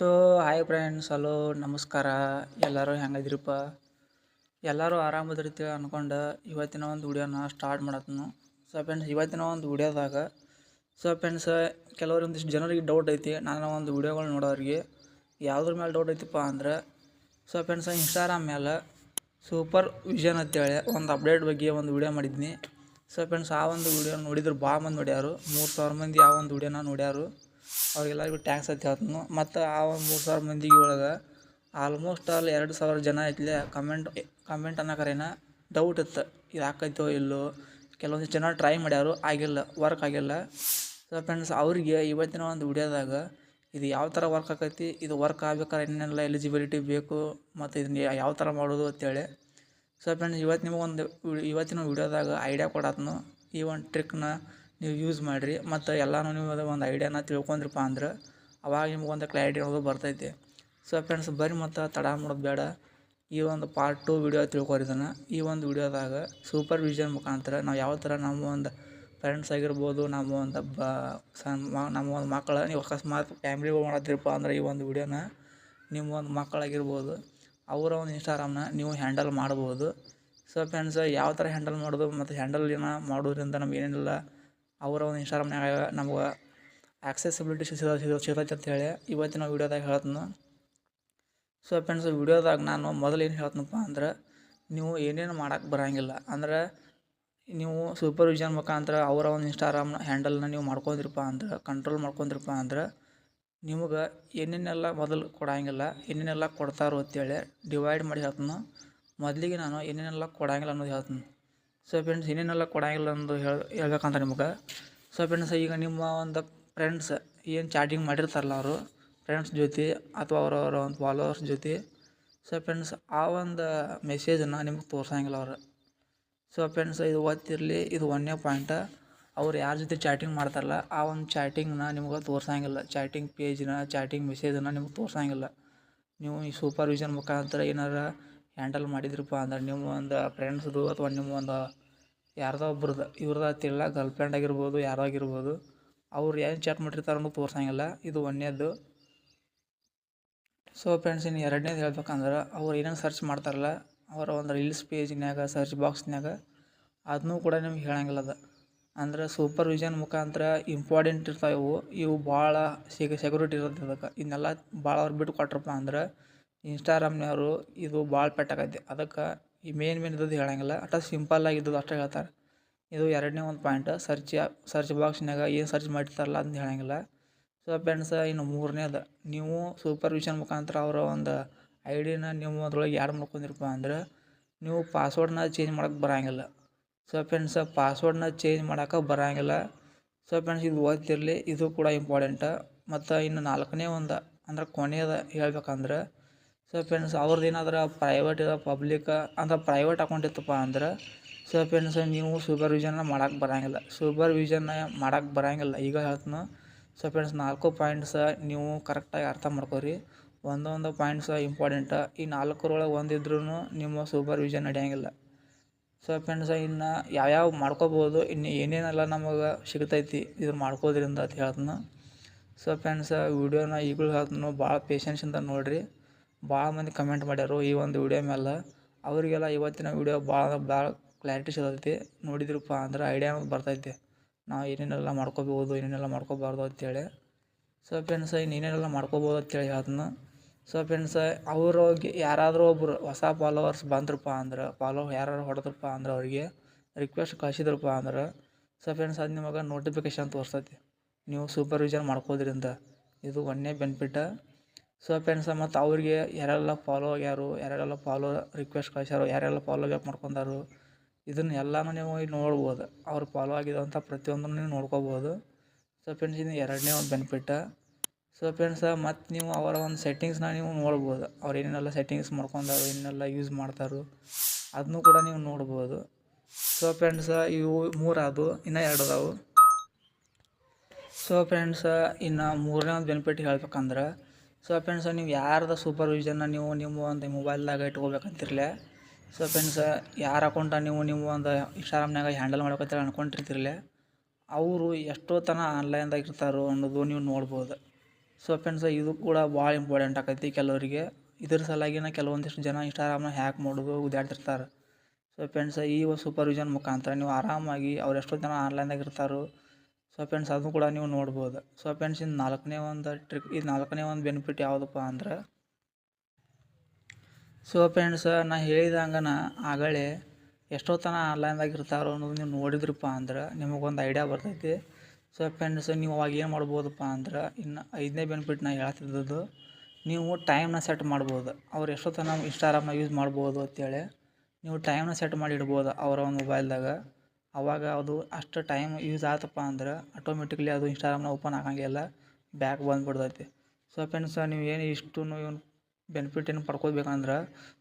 So hi friends hello ನಮಸ್ಕಾರ. ಎಲ್ಲರೂ ಹೆಂಗದಿರಪ್ಪ ಎಲ್ಲರೂ ಆರಾಮದಿರ್ತೀವಿ ಅಂದ್ಕೊಂಡು ಇವತ್ತಿನ ಒಂದು ವಿಡಿಯೋನ ಸ್ಟಾರ್ಟ್ ಮಾಡತ್ನು ಸೊ ಫ್ರೆಂಡ್ಸ್ ಇವತ್ತಿನ ಒಂದು ವಿಡಿಯೋದಾಗ ಸೊ ಫ್ರೆಂಡ್ಸ್ ಕೆಲವೊಂದಿಷ್ಟು ಜನರಿಗೆ ಡೌಟ್ ಐತಿ. ನಾನು ಒಂದು ವಿಡಿಯೋಗಳು ನೋಡೋರಿಗೆ ಯಾವುದ್ರ ಮೇಲೆ ಡೌಟ್ ಐತಿಪ್ಪ ಅಂದ್ರೆ ಸೊ ಫ್ರೆಂಡ್ಸ್ ಇನ್ಸ್ಟಾಗ್ರಾಮ್ ಮೇಲೆ ಸೂಪರ್ ವಿಷನ್ ಅಂತೇಳಿ ಒಂದು ಅಪ್ಡೇಟ್ ಬಗ್ಗೆ ಒಂದು ವಿಡಿಯೋ ಮಾಡಿದ್ನಿ. ಸೊ ಫ್ರೆಂಡ್ಸ್ ಆ ಒಂದು ವಿಡಿಯೋ ನೋಡಿದ್ರು ಭಾಳ ಮಂದಿ ನೋಡ್ಯಾರು. ಮೂರು ಸಾವಿರ ಮಂದಿ ಆ ಒಂದು ವಿಡಿಯೋನ ನೋಡ್ಯಾರು. ಅವ್ರಿಗೆಲ್ಲರಿಗೂ ಟ್ಯಾಂಕ್ಸ್ ಅಂತ ಹೇಳ್ತೀನಿ. ಮತ್ತು ಆ ಒಂದು ಮೂರು ಸಾವಿರ ಮಂದಿಗೆ ಒಳಗೆ ಆಲ್ಮೋಸ್ಟ್ ಆಲ್ ಎರಡು ಸಾವಿರ ಜನ ಇದ್ಲೆ ಕಮೆಂಟ್ ಕಮೆಂಟ್ ಕರೆನ ಡೌಟ್ ಇತ್ತು. ಇದು ಆಕೈತೋ ಇಲ್ಲೋ? ಕೆಲವೊಂದು ಜನ ಟ್ರೈ ಮಾಡ್ಯಾರು, ಆಗಿಲ್ಲ ವರ್ಕ್ ಆಗಿಲ್ಲ. ಸೊ ಫ್ರೆಂಡ್ಸ್ ಅವರಿಗೆ ಇವತ್ತಿನ ಒಂದು ವಿಡಿಯೋದಾಗ ಇದು ಯಾವ ಥರ ವರ್ಕ್ ಆಕೈತಿ, ಇದು ವರ್ಕ್ ಆಗ್ಬೇಕಾದ್ರೆ ಇನ್ನೆಲ್ಲ ಎಲಿಜಿಬಿಲಿಟಿ ಬೇಕು, ಮತ್ತು ಇದನ್ನ ಯಾವ ಥರ ಮಾಡೋದು ಅಂತೇಳಿ. ಸೊ ಫ್ರೆಂಡ್ಸ್ ಇವತ್ತು ನಿಮಗೊಂದು ಇವತ್ತಿನ ವಿಡಿಯೋದಾಗ ಐಡಿಯಾ ಕೊಡತ್ನು ಈ ಒಂದು ಟ್ರಿಕ್ನ ನೀವು ಯೂಸ್ ಮಾಡಿರಿ. ಮತ್ತು ಎಲ್ಲನೂ ನೀವು ಅದು ಒಂದು ಐಡಿಯಾನ ತಿಳ್ಕೊಂಡ್ರಪ್ಪ ಅಂದ್ರೆ ಅವಾಗ ನಿಮ್ಗೊಂದು ಕ್ಲಾರಿಟಿ ಅನ್ನೋದು ಬರ್ತೈತಿ. ಸೊ ಫ್ರೆಂಡ್ಸ್ ಬರ್ರಿ ಮತ್ತು ತಡ ಮಾಡೋದು ಬೇಡ. ಈ ಒಂದು ಪಾರ್ಟ್ ಟು ವಿಡಿಯೋ ತಿಳ್ಕೊರಿ ಇದನ್ನು. ಈ ಒಂದು ವಿಡಿಯೋದಾಗ ಸೂಪರ್ ವಿಷನ್ ಮುಖಾಂತರ ನಾವು ಯಾವ ಥರ ನಮ್ಮ ಒಂದು ಫ್ರೆಂಡ್ಸ್ ಆಗಿರ್ಬೋದು, ನಮ್ಮ ಒಂದು ಬ ನಮ್ಮ ಒಂದು ಮಕ್ಕಳ ನೀವು ಅಕಸ್ಮಾತ್ ಫ್ಯಾಮ್ಲಿ ಮಾಡತ್ತಿರಪ್ಪ ಅಂದ್ರೆ ಈ ಒಂದು ವಿಡಿಯೋನ ನಿಮ್ಮ ಒಂದು ಮಕ್ಕಳಾಗಿರ್ಬೋದು, ಅವರ ಒಂದು ಇನ್ಸ್ಟಾಗ್ರಾಮ್ನ ನೀವು ಹ್ಯಾಂಡಲ್ ಮಾಡ್ಬೋದು. ಸೊ ಫ್ರೆಂಡ್ಸ್ ಯಾವ ಥರ ಹ್ಯಾಂಡಲ್ ಮಾಡೋದು ಮತ್ತು ಹ್ಯಾಂಡಲ್ ಏನೋ ಮಾಡೋದ್ರಿಂದ ನಮ್ಗೆ ಏನೇನಿಲ್ಲ ಅವರ ಒಂದು ಇನ್ಸ್ಟಾಗ್ರಾಮ್ನಾಗ ನಮ್ಗೆ ಆಕ್ಸೆಸಿಬಿಲಿಟಿ ಅಂತ ಅಂತೇಳಿ ಇವತ್ತಿನ ವೀಡಿಯೋದಾಗ ಹೇಳ್ತೀನಿ. ಸೊ ಫ್ರೆಂಡ್ಸ್ ವಿಡಿಯೋದಾಗ ನಾನು ಮೊದಲು ಏನು ಹೇಳ್ತೀನಪ್ಪ ಅಂದ್ರೆ ನೀವು ಏನೇನು ಮಾಡೋಕ್ಕೆ ಬರೋಂಗಿಲ್ಲ. ಅಂದ್ರೆ ನೀವು ಸೂಪರ್ವಿಷನ್ ಮುಖಾಂತರ ಅವರ ಒಂದು ಇನ್ಸ್ಟಾಗ್ರಾಮ್ ಹ್ಯಾಂಡಲ್ನ ನೀವು ಮಾಡ್ಕೊಂದಿರಪ್ಪ ಅಂದ್ರೆ ಕಂಟ್ರೋಲ್ ಮಾಡ್ಕೊಂಡಿರಪ್ಪ ಅಂದ್ರೆ ನಿಮ್ಗೆ ಏನೇನೆಲ್ಲ ಮೊದಲು ಕೊಡಂಗಿಲ್ಲ, ಏನೇನೆಲ್ಲ ಕೊಡ್ತಾರೋ ಅಂತೇಳಿ ಡಿವೈಡ್ ಮಾಡಿ ಹೇಳ್ತೀನಿ. ಮೊದಲಿಗೆ ನಾನು ಏನೇನೆಲ್ಲ ಕೊಡೋಂಗಿಲ್ಲ ಅನ್ನೋದು ಹೇಳ್ತೀನಿ. ಸೊ ಫ್ರೆಂಡ್ಸ್ ಏನೇನೆಲ್ಲ ಕೊಡಂಗಿಲ್ಲ ಅಂದು ಹೇಳಿ, ಹೇಳ್ಬೇಕಂತ ನಿಮ್ಗೆ. ಸೊ ಫ್ರೆಂಡ್ಸ್ ಈಗ ನಿಮ್ಮ ಒಂದು ಫ್ರೆಂಡ್ಸ್ ಏನು ಚಾಟಿಂಗ್ ಮಾಡಿರ್ತಾರಲ್ಲ ಅವರು ಫ್ರೆಂಡ್ಸ್ ಜೊತೆ ಅಥವಾ ಅವರವರ ಒಂದು ಫಾಲೋವರ್ಸ್ ಜೊತೆ ಸೊ ಫ್ರೆಂಡ್ಸ್ ಆ ಒಂದು ಮೆಸೇಜನ್ನು ನಿಮ್ಗೆ ತೋರ್ಸಂಗಿಲ್ಲ ಅವರು. ಸೊ ಫ್ರೆಂಡ್ಸ್ ಇದು ಓದ್ತಿರಲಿ ಇದು ಒಂದನೇ ಪಾಯಿಂಟ ಅವ್ರು ಯಾರ ಜೊತೆ ಚಾಟಿಂಗ್ ಮಾಡ್ತಾರಲ್ಲ, ಆ ಒಂದು ಚಾಟಿಂಗ್ನ ನಿಮ್ಗೆ ತೋರ್ಸಂಗಿಲ್ಲ. ಚಾಟಿಂಗ್ ಪೇಜ್ನ ಚಾಟಿಂಗ್ ಮೆಸೇಜನ್ನು ನಿಮ್ಗೆ ತೋರ್ಸಂಗಿಲ್ಲ. ನೀವು ಈ ಸೂಪರ್ವಿಷನ್ ಮುಖಾಂತರ ಏನಾರ ಹ್ಯಾಂಡಲ್ ಮಾಡಿದ್ರಪ್ಪ ಅಂದ್ರೆ ನಿಮ್ಮ ಒಂದು ಫ್ರೆಂಡ್ಸ್ದು ಅಥವಾ ನಿಮ್ಮ ಒಂದು ಯಾರ್ದೋ ಒಬ್ರದ್ದು ಇವ್ರದ್ದು ಅಂತಿಲ್ಲ ಗರ್ಲ್ ಫ್ರೆಂಡ್ ಆಗಿರ್ಬೋದು ಯಾರೋ ಆಗಿರ್ಬೋದು, ಅವ್ರು ಏನು ಚಾಟ್ ಮಾಡಿರ್ತಾರೆ ಅನ್ನೋದು ತೋರ್ಸಂಗಿಲ್ಲ, ಇದು ಒಂದನೇದು. ಸೊ ಫ್ರೆಂಡ್ಸ್ ಇನ್ನು ಎರಡನೇದು ಹೇಳ್ಬೇಕಂದ್ರೆ, ಅವ್ರು ಏನೇನು ಸರ್ಚ್ ಮಾಡ್ತಾರಲ್ಲ, ಅವರ ಒಂದು ರೀಲ್ಸ್ ಪೇಜ್ನಾಗ ಸರ್ಚ್ ಬಾಕ್ಸ್ನಾಗ ಅದನ್ನೂ ಕೂಡ ನಿಮ್ಗೆ ಹೇಳಂಗಿಲ್ಲ ಅದು. ಅಂದ್ರೆ ಸೂಪರ್ವಿಷನ್ ಮುಖಾಂತರ ಇಂಪಾರ್ಟೆಂಟ್ ಇರ್ತಾವೆ ಇವು ಇವು ಭಾಳ ಸೆಕ್ಯು ಸೆಕ್ಯೂರಿಟಿ ಇರುತ್ತೆ ಅದಕ್ಕೆ. ಇದನ್ನೆಲ್ಲ ಭಾಳ ಅವ್ರು ಬಿಟ್ಟು ಕೊಟ್ರಪ್ಪ ಅಂದ್ರೆ ಇನ್ಸ್ಟಾಗ್ರಾಮ್ನವರು ಇದು ಭಾಳ ಪೆಟ್ಟಾಗೈತೆ. ಅದಕ್ಕೆ ಈ ಮೇನ್ ಮೇನ್ ಇದ್ದದ್ದು ಹೇಳಂಗಿಲ್ಲ. ಅಟ ಸಿಂಪಲ್ ಆಗಿದ್ದದ್ದು ಅಷ್ಟೇ ಹೇಳ್ತಾರೆ. ಇದು ಎರಡನೇ ಒಂದು ಪಾಯಿಂಟ್ ಸರ್ಚ್ ಸರ್ಚ್ ಬಾಕ್ಸ್ನಾಗ ಏನು ಸರ್ಚ್ ಮಾಡಿರ್ತಾರಲ್ಲ ಅದನ್ನ ಹೇಳಂಗಿಲ್ಲ. ಸೊ ಫ್ರೆಂಡ್ಸ್ ಇನ್ನು ಮೂರನೇದು, ನೀವು ಸೂಪರ್ವಿಷನ್ ಮುಖಾಂತರ ಅವರ ಒಂದು ಐ ಡಿನ ನೀವು ಅದ್ರೊಳಗೆ ಯಾರು ಮಾಡ್ಕೊಂಡಿರಪ್ಪ ಅಂದ್ರೆ ನೀವು ಪಾಸ್ವರ್ಡ್ನ ಚೇಂಜ್ ಮಾಡೋಕ್ಕೆ ಬರೋಂಗಿಲ್ಲ. ಸೊ ಫ್ರೆಂಡ್ಸ್ ಪಾಸ್ವರ್ಡ್ನ ಚೇಂಜ್ ಮಾಡೋಕೆ ಬರೋಂಗಿಲ್ಲ. ಸೊ ಫ್ರೆಂಡ್ಸ್ ಇದು ಓದ್ತಿರಲಿ, ಇದು ಕೂಡ ಇಂಪಾರ್ಟೆಂಟ ಮತ್ತು ಇನ್ನು ನಾಲ್ಕನೇ ಒಂದು, ಅಂದ್ರೆ ಕೊನೆಯದು ಹೇಳ್ಬೇಕಂದ್ರೆ ಸೊ ಫ್ರೆಂಡ್ಸ್ ಅವ್ರದ್ದು ಏನಾದ್ರೆ ಪ್ರೈವೇಟ್ ಪಬ್ಲಿಕ್ ಅಂತ ಪ್ರೈವೇಟ್ ಅಕೌಂಟ್ ಇತ್ತಪ್ಪ ಅಂದ್ರೆ ಸೊ ಫ್ರೆಂಡ್ಸ್ ನೀವು ಸೂಪರ್ವಿಷನ್ನ ಮಾಡೋಕ್ಕೆ ಬರೋಂಗಿಲ್ಲ. ಸೂಪರ್ವಿಷನ್ನ ಮಾಡೋಕ್ಕೆ ಬರೋಂಗಿಲ್ಲ. ಈಗ ಹೇಳ್ತೀನಿ ಸೊ ಫ್ರೆಂಡ್ಸ್ ನಾಲ್ಕು ಪಾಯಿಂಟ್ಸ ನೀವು ಕರೆಕ್ಟಾಗಿ ಅರ್ಥ ಮಾಡ್ಕೊರಿ. ಒಂದೊಂದು ಪಾಯಿಂಟ್ಸ ಇಂಪಾರ್ಟೆಂಟ ಈ ನಾಲ್ಕರೊಳಗೆ ಒಂದಿದ್ರೂ ನಿಮ್ಮ ಸೂಪರ್ವಿಷನ್ ನಡೆಯಂಗಿಲ್ಲ. ಸೊ ಫ್ರೆಂಡ್ಸ್ ಇನ್ನು ಯಾವ್ಯಾವ ಮಾಡ್ಕೋಬೋದು, ಇನ್ನು ಏನೇನೆಲ್ಲ ನಮಗೆ ಸಿಗ್ತೈತಿ ಇದು ಮಾಡ್ಕೋದ್ರಿಂದ ಅಂತ ಹೇಳ್ತೀನಿ. ಸೊ ಫ್ರೆಂಡ್ಸ್ ವೀಡಿಯೋನ ಈಗಲೂ ಹೇಳ್ತೀನಿ ಭಾಳ ಪೇಷನ್ಸಿಂದ ನೋಡಿರಿ. ಭಾಳ ಮಂದಿ ಕಮೆಂಟ್ ಮಾಡ್ಯಾರು ಈ ಒಂದು ವಿಡಿಯೋ ಮೇಲೆ ಅವರಿಗೆಲ್ಲ ಇವತ್ತಿನ ವಿಡಿಯೋ ಭಾಳ ಭಾಳ ಕ್ಲಾರಿಟಿ ಸಿಗತೈತಿ ನೋಡಿದ್ರಪ್ಪ ಅಂದ್ರೆ ಐಡಿಯಾ ಅನ್ನೋದು ಬರ್ತೈತಿ. ನಾವು ಏನೇನೆಲ್ಲ ಮಾಡ್ಕೋಬೋದು, ಏನೇನೆಲ್ಲ ಮಾಡ್ಕೋಬಾರ್ದು ಅಂತೇಳಿ. ಸೊ ಫ್ರೆಂಡ್ಸ್ ಇನ್ನು ಏನೇನೆಲ್ಲ ಮಾಡ್ಕೋಬೋದು ಅಂತೇಳಿ ಹೇಳ್ತೀನಿ. ಸೊ ಫ್ರೆಂಡ್ಸ್ ಅವ್ರಿಗೆ ಯಾರಾದರೂ ಒಬ್ಬರು ಹೊಸ ಫಾಲೋವರ್ಸ್ ಬಂದ್ರಪ್ಪ ಅಂದ್ರೆ ಫಾಲೋ ಯಾರು ಹೊಡೆದ್ರಪ್ಪ ಅಂದ್ರೆ ಅವ್ರಿಗೆ ರಿಕ್ವೆಸ್ಟ್ ಕಳಿಸಿದ್ರಪ್ಪ ಅಂದ್ರೆ ಸೊ ಫ್ರೆಂಡ್ಸ್ ಅದು ನಿಮಗೆ ನೋಟಿಫಿಕೇಶನ್ ತೋರಿಸ್ತೈತಿ. ನೀವು ಸೂಪರ್ವಿಷನ್ ಮಾಡ್ಕೋದ್ರಿಂದ. ಇದು ಒಂದನೇ ಬೆನಿಫಿಟ ಸೊ ಫ್ರೆಂಡ್ಸ್ ಮತ್ತು ಅವ್ರಿಗೆ ಯಾರೆಲ್ಲ ಫಾಲೋ ಆಗ್ಯಾರು, ಯಾರೆಲ್ಲ ಫಾಲೋ ರಿಕ್ವೆಸ್ಟ್ ಕಳ್ಸ್ಯಾರೋ, ಯಾರೆಲ್ಲ ಫಾಲೋ ಬ್ಯಾಕ್ ಮಾಡ್ಕೊಂಡಾರು, ಇದನ್ನು ಎಲ್ಲನೂ ನೀವು ಇಲ್ಲಿ ನೋಡ್ಬೋದು. ಅವ್ರು ಫಾಲೋ ಆಗಿರೋಂಥ ಪ್ರತಿಯೊಂದನ್ನು ನೀವು ನೋಡ್ಕೋಬೋದು. ಸೊ ಫ್ರೆಂಡ್ಸ್ ಇದು ಎರಡನೇ ಒಂದು ಬೆನಿಫಿಟ್ ಸೊ ಫ್ರೆಂಡ್ಸ್ ಮತ್ತು ನೀವು ಅವರ ಒಂದು ಸೆಟ್ಟಿಂಗ್ಸ್ನ ನೀವು ನೋಡ್ಬೋದು. ಅವ್ರು ಏನೇನೆಲ್ಲ ಸೆಟ್ಟಿಂಗ್ಸ್ ಮಾಡ್ಕೊಂಡಾರು ಏನೆಲ್ಲ ಯೂಸ್ ಮಾಡ್ತಾರೋ ಅದನ್ನೂ ಕೂಡ ನೀವು ನೋಡ್ಬೋದು. ಸೊ ಫ್ರೆಂಡ್ಸ ಇವು ಮೂರು ಅದು ಇನ್ನೂ ಎರಡು ಅದಾವು. ಸೊ ಫ್ರೆಂಡ್ಸ ಇನ್ನು ಮೂರನೇ ಒಂದು ಬೆನಿಫಿಟ್ ಹೇಳ್ಬೇಕಂದ್ರೆ ಸೊ ಫ್ರೆಂಡ್ಸ್ ನೀವು ಯಾರ್ದು ಸೂಪರ್ವಿಷನ್ನ ನೀವು ನಿಮ್ಮ ಒಂದು ಮೊಬೈಲ್ದಾಗ ಇಟ್ಕೋಬೇಕಂತಿರಲಿ? ಸೊ ಫ್ರೆಂಡ್ಸ್ ಯಾರ ಅಕೌಂಟ ನೀವು ನಿಮ್ಮ ಒಂದು ಇನ್ಸ್ಟಾಗ್ರಾಮ್ನಾಗ ಹ್ಯಾಂಡಲ್ ಮಾಡ್ಬೇಕಂತ ಅನ್ಕೊಂಡಿರ್ತಿರಲಿ? ಅವರು ಎಷ್ಟೋ ತನ ಆನ್ಲೈನ್ದಾಗ ಇರ್ತಾರೋ ಅನ್ನೋದು ನೀವು ನೋಡ್ಬೋದು. ಸೊ ಫ್ರೆಂಡ್ಸ್ ಇದು ಕೂಡ ಭಾಳ ಇಂಪಾರ್ಟೆಂಟ್ ಆಕೈತಿ ಕೆಲವರಿಗೆ. ಇದ್ರ ಸಲಾಗಿನ ಕೆಲವೊಂದಿಷ್ಟು ಜನ ಇನ್ಸ್ಟಾಗ್ರಾಮ್ನ ಹ್ಯಾಕ್ ಮಾಡೋದು ಉದ್ಯಾಡ್ತಿರ್ತಾರೆ ಸೊ ಫ್ರೆಂಡ್ಸ್ ಈ ಸೂಪರ್ವಿಷನ್ ಮುಖಾಂತರ ನೀವು ಆರಾಮಾಗಿ ಅವ್ರು ಎಷ್ಟೋ ಜನ ಆನ್ಲೈನ್ದಾಗ ಇರ್ತಾರೋ ಸೊ ಫ್ರೆಂಡ್ಸ್ ಅದನ್ನು ಕೂಡ ನೀವು ನೋಡ್ಬೋದು. ಸೊ ಫ್ರೆಂಡ್ಸ್ ಇನ್ನು ನಾಲ್ಕನೇ ಒಂದು ಟ್ರಿಕ್ ಇದು ನಾಲ್ಕನೇ ಒಂದು ಬೆನಿಫಿಟ್ ಯಾವುದಪ್ಪ ಅಂದ್ರೆ ಸೊ ಫ್ರೆಂಡ್ಸ್ ನಾ ಹೇಳಿದಂಗನ ಆಗಲೇ ಎಷ್ಟೋ ತನ ಆನ್ಲೈನ್ದಾಗ ಇರ್ತಾರೋ ಅನ್ನೋದು ನೀವು ನೋಡಿದ್ರಪ್ಪ ಅಂದ್ರೆ ನಿಮಗೊಂದು ಐಡಿಯಾ ಬರ್ತೈತಿ. ಸೊ ಫ್ರೆಂಡ್ಸ್ ನೀವು ಅವಾಗ ಏನು ಮಾಡ್ಬೋದಪ್ಪ ಅಂದ್ರೆ, ಇನ್ನು ಐದನೇ ಬೆನಿಫಿಟ್ ನಾ ಹೇಳ್ತಿದ್ದದ್ದು, ನೀವು ಟೈಮ್ನ ಸೆಟ್ ಮಾಡ್ಬೋದು. ಅವ್ರು ಎಷ್ಟೋ ತನ ಇನ್ಸ್ಟಾಗ್ರಾಮ್ನ ಯೂಸ್ ಮಾಡ್ಬೋದು ಅಂತೇಳಿ. ನೀವು ಟೈಮ್ನ ಸೆಟ್ ಮಾಡಿ ಇಡ್ಬೋದು ಅವರ ಒಂದು ಮೊಬೈಲ್ದಾಗ ಅವಾಗ ಅದು ಅಷ್ಟು ಟೈಮ್ ಯೂಸ್ ಆತಪ್ಪ ಅಂದ್ರೆ ಆಟೋಮೆಟಿಕ್ಲಿ ಅದು ಇನ್ಸ್ಟಾಗ್ರಾಮ್ನ ಓಪನ್ ಆಗಂಗಿಲ್ಲ ಬ್ಯಾಕ್ ಬಂದ್ಬಿಡ್ತೈತಿ. ಸೊ ಫ್ರೆಂಡ್ಸ್ ನೀವು ಏನು ಇಷ್ಟು ಬೆನಿಫಿಟ್ ಏನು ಪಡ್ಕೋಬೇಕಂದ್ರೆ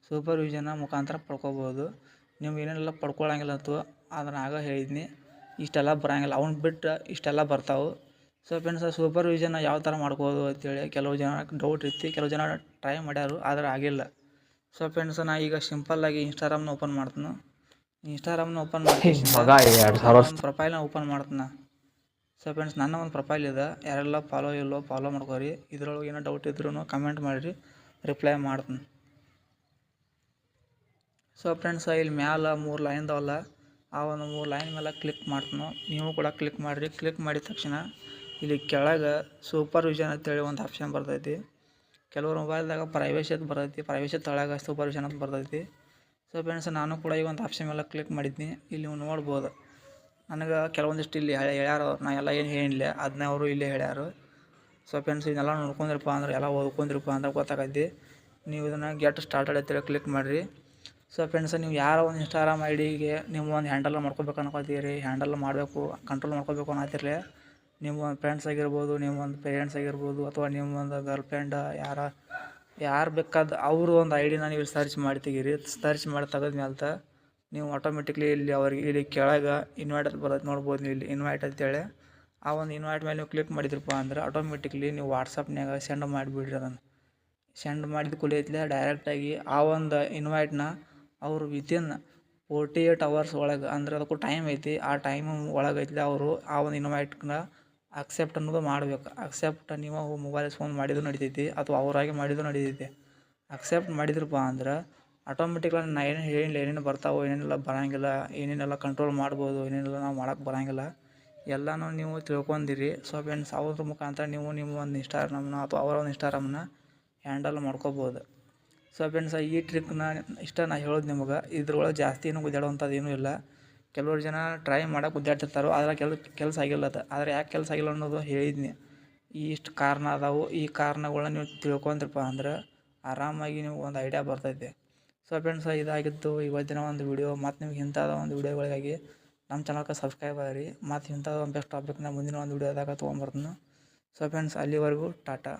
ಸೂಪರ್ವಿಷನ್ನ ಮುಖಾಂತರ ಪಡ್ಕೋಬೋದು. ನೀವು ಏನೇನೆಲ್ಲ ಪಡ್ಕೊಳಂಗಿಲ್ಲ ಅಂತ ಅದನ್ನು ಆಗ ಹೇಳಿದ್ನಿ. ಇಷ್ಟೆಲ್ಲ ಬರೋಂಗಿಲ್ಲ. ಅವ್ನು ಬಿಟ್ಟು ಇಷ್ಟೆಲ್ಲ ಬರ್ತಾವೆ. ಸೊ ಫ್ರೆಂಡ್ಸ್ ಸೂಪರ್ ವಿಷನ್ನ ಯಾವ ಥರ ಮಾಡ್ಕೋದು ಅಂತೇಳಿ ಕೆಲವು ಜನ ಡೌಟ್ ಇತ್ತು, ಕೆಲವು ಜನ ಟ್ರೈ ಮಾಡ್ಯಾರು, ಆದ್ರೆ ಆಗಿಲ್ಲ. ಸೊ ಫ್ರೆಂಡ್ಸ್ ನಾ ಈಗ ಸಿಂಪಲ್ಲಾಗಿ ಇನ್ಸ್ಟಾಗ್ರಾಮ್ನ ಓಪನ್ ಮಾಡ್ತೀನಿ. ಇನ್ಸ್ಟಾಗ್ರಾಮ್ನ ಓಪನ್ ಮಾಡಿ ಮಗ ಎರಡು ಸಾವಿರ ಒಂದು ಪ್ರೊಫೈಲ್ನ ಓಪನ್ ಮಾಡ್ತೀನಿ. ಸೊ ಫ್ರೆಂಡ್ಸ್ ನನ್ನ ಒಂದು ಪ್ರೊಫೈಲ್ ಇದೆ. ಯಾರೆಲ್ಲ ಫಾಲೋ ಇಲ್ಲೋ ಫಾಲೋ ಮಾಡ್ಕೋರಿ. ಇದ್ರೊಳಗೆ ಏನೋ ಡೌಟ್ ಇದ್ರೂ ಕಮೆಂಟ್ ಮಾಡಿರಿ. ರಿಪ್ಲೈ ಮಾಡ್ತೀನಿ. ಸೊ ಫ್ರೆಂಡ್ಸ್ ಇಲ್ಲಿ ಮ್ಯಾಲೆ ಮೂರು ಲೈನ್ ಅದಾವಲ್ಲ ಆ ಒಂದು ಮೂರು ಲೈನ್ ಮೇಲೆ ಕ್ಲಿಕ್ ಮಾಡ್ತೀನಿ. ನೀವು ಕೂಡ ಕ್ಲಿಕ್ ಮಾಡಿರಿ. ಕ್ಲಿಕ್ ಮಾಡಿದ ತಕ್ಷಣ ಇಲ್ಲಿ ಕೆಳಗೆ ಸೂಪರ್ವಿಷನ್ ಅಂತೇಳಿ ಒಂದು ಆಪ್ಷನ್ ಬರ್ತೈತಿ. ಕೆಲವ್ರ ಮೊಬೈಲ್ದಾಗ ಪ್ರೈವೇಸಿ ಅಂತ ಬರ್ತೈತಿ. ಪ್ರೈವೇಸಿ ಸೂಪರ್ ವಿಷನ್ ಅಂತ ಬರ್ತೈತಿ. ಸೊ ಫ್ರೆಂಡ್ಸ್ ನಾನು ಕೂಡ ಈ ಒಂದು ಆಪ್ಷನ್ ಮೇಲೆ ಕ್ಲಿಕ್ ಮಾಡಿದ್ನಿ. ಇಲ್ಲಿ ನೀವು ನೋಡ್ಬೋದು. ನನಗೆ ಕೆಲವೊಂದಿಷ್ಟು ಇಲ್ಲಿ ಹೇಳ್- ಹೇಳ್ಯಾರ ನಾ ಎಲ್ಲ ಏನು ಹೇಳಿಲ್ಲ. ಅದನ್ನ ಅವರು ಇಲ್ಲೇ ಹೇಳ್ಯಾರು. ಸೊ ಫ್ರೆಂಡ್ಸ್ ಇದನ್ನೆಲ್ಲ ನೋಡ್ಕೊಂಡಿರಪ್ಪ ಅಂದ್ರೆ ಎಲ್ಲ ಓದ್ಕೊಂಡಿರಪ್ಪ ಅಂದ್ರೆ ಗೊತ್ತಾಗೈತಿ ನೀವು ಇದನ್ನು ಗೆಟ್ ಸ್ಟಾರ್ಟೆಡ್ ಅಂತೇಳಿ ಕ್ಲಿಕ್ ಮಾಡಿರಿ. ಸೊ ಫ್ರೆಂಡ್ಸ್ ನೀವು ಯಾರೋ ಒಂದು ಇನ್ಸ್ಟಾಗ್ರಾಮ್ ಐ ಡಿಗೆ ನೀವು ಒಂದು ಹ್ಯಾಂಡಲ್ ಮಾಡ್ಕೋಬೇಕು ಅನ್ಕೋತೀರಿ. ಹ್ಯಾಂಡಲ್ ಮಾಡಬೇಕು ಕಂಟ್ರೋಲ್ ಮಾಡ್ಕೋಬೇಕು ಅನ್ನತ್ತಿರಲಿ ನಿಮ್ಮ ಫ್ರೆಂಡ್ಸ್ ಆಗಿರ್ಬೋದು, ನಿಮ್ಮ ಒಂದು ಪೇರೆಂಟ್ಸ್ ಆಗಿರ್ಬೋದು, ಅಥವಾ ನಿಮ್ಮ ಒಂದು ಗರ್ಲ್ ಫ್ರೆಂಡ್ ಯಾರ ಯಾರು ಬೇಕಾದ ಅವರು ಒಂದು ಐ ಡಿನ ನೀವು ಸರ್ಚ್ ಮಾಡಿ ತೆಗೀರಿ. ಸರ್ಚ್ ಮಾಡಿ ತೆಗೆದ್ಮೇಲೆ ನೀವು ಆಟೋಮೆಟಿಕ್ಲಿ ಇಲ್ಲಿ ಅವ್ರಿಗೆ ಇಲ್ಲಿ ಕೆಳಗೆ ಇನ್ವೈಟ್ ಅಂತ ಬರೋದು ನೋಡ್ಬೋದು ನೀವು ಇಲ್ಲಿ ಇನ್ವೈಟ್ ಅಂತೇಳಿ. ಆ ಒಂದು ಇನ್ವೈಟ್ ಮೇಲೆ ನೀವು ಕ್ಲಿಕ್ ಮಾಡಿದ್ರಪ್ಪ ಅಂದ್ರೆ ಆಟೋಮೆಟಿಕ್ಲಿ ನೀವು ವಾಟ್ಸಪ್ನಾಗ ಸೆಂಡ್ ಮಾಡಿಬಿಡ್ರಿ ಅದನ್ನು. ಸೆಂಡ್ ಮಾಡಿದ ಕೂಡಲೇ ಡೈರೆಕ್ಟಾಗಿ ಆ ಒಂದು ಇನ್ವೈಟ್ನ ಅವರು ವಿತಿನ್ ಫೋರ್ಟಿ ಏಯ್ಟ್ ಅವರ್ಸ್ ಒಳಗೆ, ಅಂದ್ರೆ ಅದಕ್ಕೂ ಟೈಮ್ ಐತಿ, ಆ ಟೈಮ್ ಒಳಗೆ ಐತಿ ಅವರು ಆ ಒಂದು ಇನ್ವೈಟ್ನ ಅಕ್ಸೆಪ್ಟ್ ಅನ್ನೋದು ಮಾಡ್ಬೇಕು. ಅಕ್ಸೆಪ್ಟ್ ನೀವು ಮೊಬೈಲ್ ಫೋನ್ ಮಾಡಿದ್ರು ನಡಿತೈತಿ, ಅಥವಾ ಅವರಾಗಿ ಮಾಡಿದ್ರು ನಡಿತೈತಿ. ಅಕ್ಸೆಪ್ಟ್ ಮಾಡಿದ್ರಪ್ಪ ಅಂದ್ರೆ ಆಟೋಮೆಟಿಕ್ಲಾಗಿ ನಾ ಏನು ಹೇಳಿಲ್ಲ, ಏನೇನು ಬರ್ತಾವೋ, ಏನೇನೆಲ್ಲ ಬರೋಂಗಿಲ್ಲ, ಏನೇನೆಲ್ಲ ಕಂಟ್ರೋಲ್ ಮಾಡ್ಬೋದು, ಏನೇನೆಲ್ಲ ನಾವು ಮಾಡೋಕ್ಕೆ ಬರೋಂಗಿಲ್ಲ, ಎಲ್ಲನೂ ನೀವು ತಿಳ್ಕೊಂಡಿರಿ. ಸೊ ಫ್ರೆಂಡ್ಸ್ ಅವ್ರ ಮುಖಾಂತರ ನೀವು ನಿಮ್ಮ ಒಂದು ಇನ್ಸ್ಟಾಗ್ರಾಮ್ನ ಅಥವಾ ಅವರ ಒಂದು ಇನ್ಸ್ಟಾಗ್ರಾಮ್ನ ಹ್ಯಾಂಡಲ್ ಮಾಡ್ಕೋಬೋದು. ಸೊ ಫ್ರೆಂಡ್ಸ್ ಈ ಟ್ರಿಕ್ನ ಇಷ್ಟ ನಾ ಹೇಳೋದು ನಿಮಗೆ. ಇದ್ರೊಳಗೆ ಜಾಸ್ತಿ ಏನು ಗುದ್ದಾಡುವಂಥದ್ದು ಏನೂ ಇಲ್ಲ. ಕೆಲವ್ರು ಜನ ಟ್ರೈ ಮಾಡೋಕೆ ಉದ್ದಾಡ್ತಿರ್ತಾರೋ ಆದ್ರೆ ಕೆಲ, ಕೆಲಸ ಆಗಿಲ್ಲ ಅದು ಆದರೆ ಯಾಕೆ ಕೆಲಸ ಆಗಿಲ್ಲ ಅನ್ನೋದು ಹೇಳಿದ್ನಿ. ಈ ಇಷ್ಟು ಕಾರಣ ಅದಾವು. ಈ ಕಾರಣಗಳನ್ನ ನೀವು ತಿಳ್ಕೊಂಡ್ರಪ್ಪ ಅಂದ್ರೆ ಆರಾಮಾಗಿ ನೀವು ಒಂದು ಐಡಿಯಾ ಬರ್ತೈತೆ. ಸೊ ಫ್ರೆಂಡ್ಸ್ ಇದಾಗಿತ್ತು. ಇವತ್ತಿನ ಒಂದು ವಿಡಿಯೋ ಮತ್ತು ನಿಮ್ಗೆ ಇಂಥದ ಒಂದು ವಿಡಿಯೋಗಳಿಗಾಗಿ ನಮ್ಮ ಚಾನಲ್ಗೆ ಸಬ್ಸ್ಕ್ರೈಬ್ ಆಗಿರಿ. ಮತ್ತು ಇಂಥದ್ದು ಒಂದು ಬೆಸ್ಟ್ ಟಾಪಿಕ್ನ ಮುಂದಿನ ಒಂದು ವಿಡಿಯೋದಾಗ ತೊಗೊಂಬರ್ತೀನಿ ಸೊ ಫ್ರೆಂಡ್ಸ್ ಅಲ್ಲಿವರೆಗೂ ಟಾಟಾ.